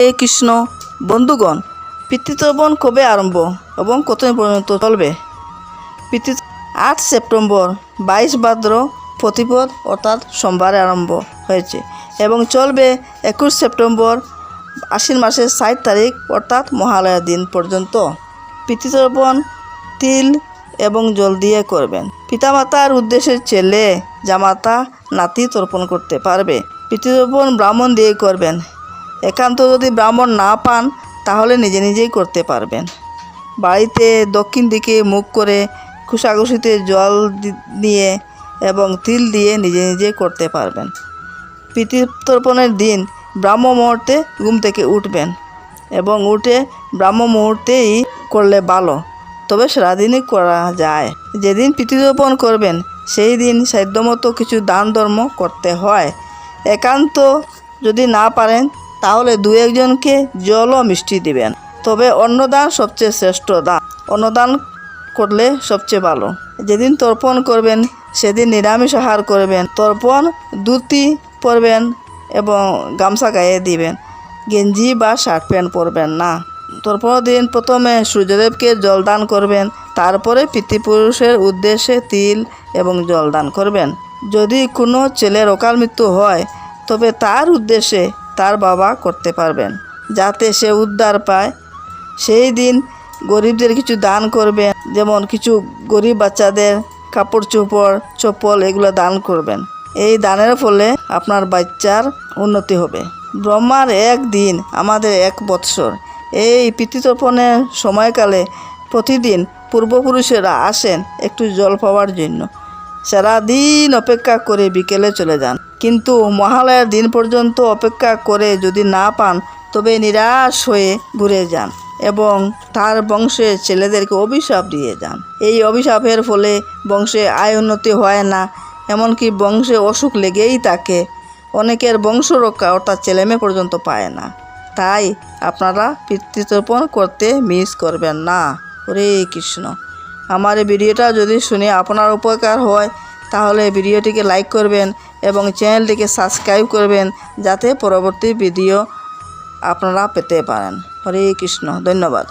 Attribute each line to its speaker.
Speaker 1: হে কৃষ্ণ, বন্ধুগণ পিতৃতর্পণ কবে আরম্ভ এবং কতদিন পর্যন্ত চলবে? পিতৃ আট সেপ্টেম্বর, বাইশ ভাদ্র, প্রতিপদ অর্থাৎ সোমবারে আরম্ভ হয়েছে এবং চলবে একুশ সেপ্টেম্বর, আশ্বিন মাসের ষাট তারিখ অর্থাৎ মহালয়ার দিন পর্যন্ত। পিতৃতর্পণ তিল এবং জল দিয়ে করবেন। পিতামাতার উদ্দেশ্যে ছেলে, জামাতা, নাতি তর্পণ করতে পারবে। পিতৃতর্পণ ব্রাহ্মণ দিয়ে করবেন। একান্ত যদি ব্রাহ্মণ না পান, তাহলে নিজে নিজেই করতে পারবেন। বাড়িতে দক্ষিণ দিকে মুখ করে খুশাখুশিতে জল নিয়ে এবং তিল দিয়ে নিজে নিজে করতে পারবেন। পিতৃতর্পণের দিন ব্রাহ্ম মুহূর্তে ঘুম থেকে উঠবেন এবং উঠে ব্রাহ্ম মুহূর্তেই করলে ভালো। তবে সারাদিনই করা যায়। যেদিন পিতৃতর্পণ করবেন, সেই দিন সাধ্যমতো কিছু দান ধর্ম করতে হয়। একান্ত যদি না পারেন তাহলে দু একজনকে জল ও মিষ্টি দিবেন। তবে অন্নদান সবচেয়ে শ্রেষ্ঠ দান। অন্নদান করলে সবচেয়ে ভালো। যেদিন তর্পণ করবেন, সেদিন নিরামিষ আহার করবেন, তর্পণ, ধুতি পরবেন এবং গামছা গায়ে দিবেন। গেঞ্জি বা শার্ট প্যান্ট পরবেন না। তর্পণ দিন প্রথমে সূর্যদেবকে জলদান করবেন, তারপরে পিতৃপুরুষের উদ্দেশ্যে তিল এবং জলদান করবেন। যদি কোনো ছেলের অকাল মৃত্যু হয়, তবে তার উদ্দেশ্যে তার বাবা করতে পারবেন, যাতে সে উদ্ধার পায়। সেই দিন গরিবদের কিছু দান করবেন, যেমন কিছু গরিব বাচ্চাদের কাপড় চোপড়, চপ্পল এগুলো দান করবেন। এই দানের ফলে আপনার বাচ্চার উন্নতি হবে। ব্রহ্মার এক দিন, আমাদের এক বৎসর। এই পিতৃতর্পণের সময়কালে প্রতিদিন পূর্বপুরুষেরা আসেন একটু জল পাওয়ার জন্য। সারাদিন অপেক্ষা করে বিকেলে চলে যান। কিন্তু মহালয়ার দিন পর্যন্ত অপেক্ষা করে যদি না পান, তবে নিরাশ হয়ে ঘুরে যান এবং তার বংশের ছেলেদেরকে অভিশাপ দিয়ে যান। এই অভিশাপের ফলে বংশে আয় উন্নতি হয় না, এমনকি বংশে অসুখ লেগেই থাকে। অনেকের বংশ রক্ষা অর্থাৎ ছেলেমেয়ে পর্যন্ত পায় না। তাই আপনারা পিতৃতর্পণ করতে মিস করবেন না। হরে কৃষ্ণ। আমার এই ভিডিওটা যদি শুনে আপনার উপকার হয় তাহলে ভিডিওটিকে লাইক করবেন এবং চ্যানেলটিকে সাবস্ক্রাইব করবেন যাতে পরবর্তী ভিডিও আপনারা পেতে পারেন। হরে কৃষ্ণ, ধন্যবাদ।